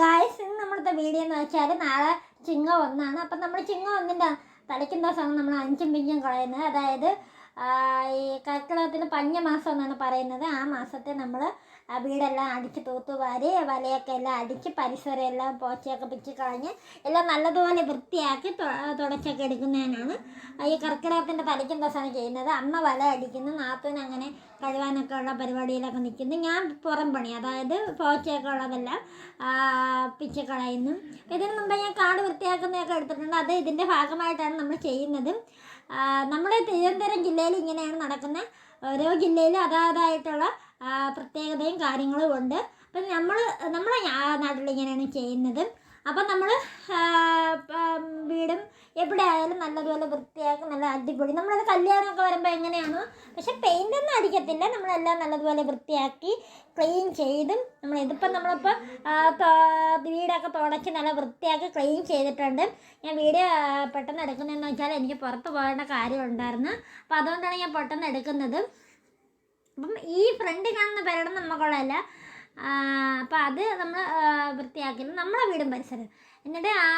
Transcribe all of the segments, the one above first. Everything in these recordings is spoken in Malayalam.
ഗായ്സ് ഇന്ന് നമ്മളത്തെ വീഡിയോ എന്ന് വെച്ചാൽ നാളെ ചിങ്ങ ഒന്നാണ്. അപ്പം നമ്മൾ ചിങ്ങ ഒന്നിന്റെ തലയ്ക്കുന്ന ദിവസമാണ് നമ്മൾ അഞ്ചും പിഞ്ചും കളയുന്നത്. അതായത് ഈ കർക്കിടകത്തിന് പഞ്ഞ മാസം എന്നാണ് പറയുന്നത്. ആ മാസത്തെ നമ്മൾ വീടെല്ലാം അടിച്ച് തൂത്തുവാരി വലയൊക്കെ എല്ലാം അടിച്ച് പരിസരം എല്ലാം പോച്ചയൊക്കെ പിച്ച് കളഞ്ഞ് എല്ലാം നല്ലതുപോലെ വൃത്തിയാക്കി തുടച്ചൊക്കെ എടുക്കുന്നതിനാണ്. ഈ കർക്കിടകത്തിന്റെ തലയ്ക്കും ദിവസമാണ് ചെയ്യുന്നത്. അമ്മ വല അടിക്കുന്നു നാത്തൂന് അങ്ങനെ കഴുകാനൊക്കെ ഉള്ള പരിപാടിയിലൊക്കെ നിൽക്കുന്നു. ഞാൻ പുറം പണി അതായത് പോച്ചയൊക്കെ ഉള്ളതെല്ലാം പിച്ച് കളയുന്നു. ഇതിന് മുമ്പ് ഞാൻ കാട് വൃത്തിയാക്കുന്നതൊക്കെ എടുത്തിട്ടുണ്ട്. അത് ഇതിന്റെ ഭാഗമായിട്ടാണ് നമ്മൾ ചെയ്യുന്നത്. നമ്മുടെ തിരുവനന്തപുരം ജില്ലയിൽ ഇങ്ങനെയാണ് നടക്കുന്നത് ഓരോ ജില്ലയിലും അതാതായിട്ടുള്ള പ്രത്യേകതയും കാര്യങ്ങളും ഉണ്ട്. അപ്പം നമ്മൾ നമ്മുടെ നാ- നാട്ടിൽ ഇങ്ങനെയാണ് ചെയ്യുന്നത്. അപ്പം നമ്മൾ എവിടെ ആയാലും നല്ലതുപോലെ വൃത്തിയാക്കി നല്ല അടിപൊളി. നമ്മളത് കല്യാണമൊക്കെ വരുമ്പോൾ എങ്ങനെയാണോ പക്ഷെ പെയിന്റ് ഒന്നും അടിക്കത്തില്ല. നമ്മളെല്ലാം നല്ലതുപോലെ വൃത്തിയാക്കി ക്ലീൻ ചെയ്തും നമ്മൾ ഇതിപ്പം നമ്മളിപ്പോൾ വീടൊക്കെ തുടച്ച് നല്ല വൃത്തിയാക്കി ക്ലീൻ ചെയ്തിട്ടുണ്ട്. ഞാൻ വീഡിയോ പെട്ടെന്ന് എടുക്കുന്നതെന്ന് വെച്ചാൽ എനിക്ക് പുറത്ത് പോകേണ്ട കാര്യം ഉണ്ടായിരുന്നു. അപ്പോൾ അതുകൊണ്ടാണ് ഞാൻ പെട്ടെന്ന് എടുക്കുന്നത്. അപ്പം ഈ ഫ്രണ്ട് കാണുന്ന പേരുടെ നമുക്കുള്ളതല്ല. അപ്പോൾ അത് നമ്മൾ വൃത്തിയാക്കില്ല നമ്മളെ വീടും പരിസരം. എന്നിട്ട് ആ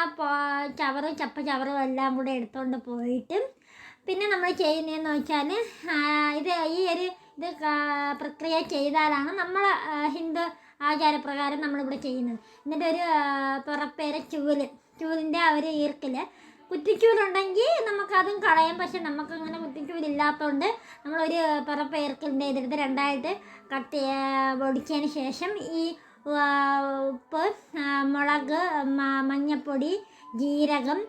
ചവറും ചപ്പ ചവറും എല്ലാം കൂടെ എടുത്തുകൊണ്ട് പോയിട്ട് പിന്നെ നമ്മൾ ചെയ്യുന്നതെന്ന് വെച്ചാൽ ഇത് ഈ ഒരു ഇത് പ്രക്രിയ ചെയ്താലാണ് നമ്മൾ ഹിന്ദു ആചാരപ്രകാരം നമ്മളിവിടെ ചെയ്യുന്നത്. എന്നിട്ട് ഒരു പുറപ്പേരെ ചൂൽ ചൂലിന്റെ ആ ഒരു ഈർക്കിൽ കുറ്റിച്ചൂലുണ്ടെങ്കിൽ നമുക്കതും കളയാം. പക്ഷെ നമുക്കങ്ങനെ കുറ്റിച്ചൂലില്ലാത്തതുകൊണ്ട് നമ്മളൊരു പുറപ്പേർക്കിന്റെ ഇതെടുത്ത് രണ്ടായിട്ട് കട്ട് പൊടിച്ചതിന് ശേഷം ഈ ഉപ്പ് മുളക് മഞ്ഞപ്പൊടി ജീരകം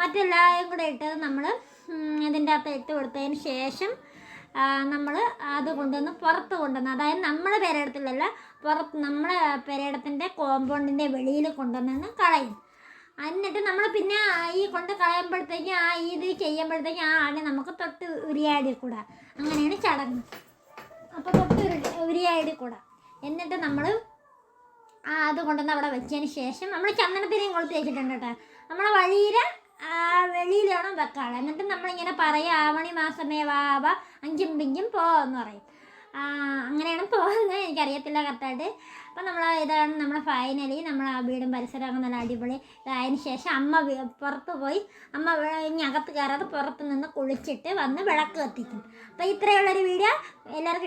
മറ്റെല്ലാം കൂടെ ഇട്ട് നമ്മൾ ഇതിന്റെ അകത്ത് ഇട്ട് കൊടുത്തതിന് ശേഷം നമ്മൾ അത് കൊണ്ടുവന്ന് പുറത്ത് കൊണ്ടുവന്ന് അതായത് നമ്മുടെ പെരയിടത്തിലല്ല പുറത്ത് നമ്മളെ പെരയിടത്തിന്റെ കോമ്പൗണ്ടിന്റെ വെളിയിൽ കൊണ്ടുവന്ന് കളയും. എന്നിട്ട് നമ്മൾ പിന്നെ ഈ കൊണ്ട് കളയുമ്പോഴത്തേക്കും ആ ഇത് ചെയ്യുമ്പോഴത്തേക്കും ആ ആടിനെ നമുക്ക് തൊട്ട് ഉരിയാടി കൂടാ. അങ്ങനെയാണ് ചടങ്ങ്. അപ്പോൾ തൊട്ട് ഉരി ഉരിയാടി കൂടാ. എന്നിട്ട് നമ്മൾ അത് കൊണ്ടുവന്ന് അവിടെ വെച്ചതിന് ശേഷം നമ്മൾ ചന്ദനത്തിനെയും കൊളുത്തി വെച്ചിട്ടുണ്ട് കേട്ടോ. നമ്മളെ വഴിയിൽ വെളിയിൽ വേണം വെക്കാളെ എന്നിട്ട് നമ്മളിങ്ങനെ പറയും ആവണി മാസമേ വാവ അഞ്ചും പിഞ്ചും പോന്ന് പറയും. ആ, അങ്ങനെയാണ് പോകുന്നത്. എനിക്കറിയത്തില്ല കറക്റ്റായിട്ട്. അപ്പം നമ്മൾ ഇതാണ് നമ്മൾ ഫൈനലി നമ്മൾ ആ വീടും പരിസരമൊക്കെ നല്ല അടിപൊളി ഇതായതിന് ശേഷം അമ്മ പുറത്ത് പോയി. അമ്മ ഇനി അകത്ത് കയറാതെ പുറത്ത് നിന്ന് കുളിച്ചിട്ട് വന്ന് വിളക്ക് കത്തിക്കും. അപ്പോൾ ഇത്രയുള്ളൊരു വീഡിയോ. എല്ലാവർക്കും